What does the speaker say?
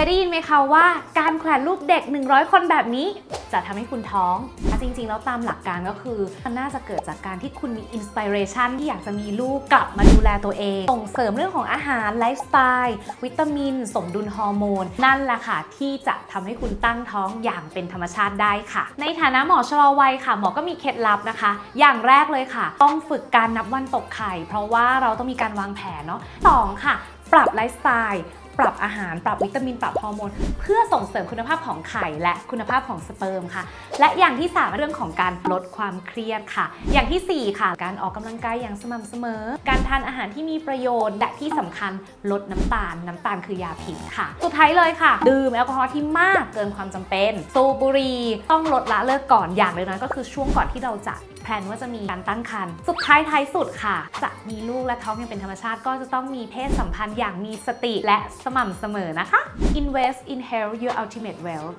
ยได้ยินไหมคะว่าการแขวนรูปเด็ก 100 คนแบบนี้จะทำให้คุณท้องอ่จริง ๆ แล้วตามหลักการก็คือมันน่าจะเกิดจากการที่คุณมีอินสปิเรชันที่อยากจะมีลูกกลับมาดูแลตัวเอง ส่งเสริมเรื่องของอาหารไลฟ์สไตล์วิตามิน สมดุลฮอร์โมน นั่นแหละค่ะ ที่จะทำให้คุณตั้งท้องอย่างเป็นธรรมชาติได้ค่ะ ในฐานะหมอชะลอวัยค่ะ หมอก็มีเคล็ดลับนะคะ อย่างแรกเลยค่ะ ต้องฝึกการนับวันตกไข่ เพราะว่าเราต้องมีการวางแผนเนาะสองค่ะ ปรับไลฟ์สไตล์ ปรับอาหารปรับวิตามินปรับฮอร์โมน เพื่อส่งเสริมคุณภาพของไข่และคุณภาพของสเปิร์มค่ะ และอย่างที่ 3 เรื่องของการลดความเครียดค่ะ อย่างทีสี่4 ค่ะ การออกกำลังกายอย่างสม่ำเสมอ การทานอาหารที่มีประโยชน์และที่สำคัญลดน้ำตาล น้ำตาลคือยาพิษค่ะ สุดท้ายเลยค่ะ ดื่มแอลกอฮอล์ที่มากเกินความจำเป็นสูบบุหรี่ต้องลดละเลิกก่อนอย่างเลยนะก็คือช่วงก่อนที่เราจะแพลนว่าจะมีการตั้งครรภ์สุดท้ายท้ายสุดค่ะ จะมีลูกและท้องย่างเป็นธรรมชาติก็จะต้องมีเพศสัมพันธ์อย่างมีสติและสม่ำเสมอนะคะ Invest in health your ultimate wealth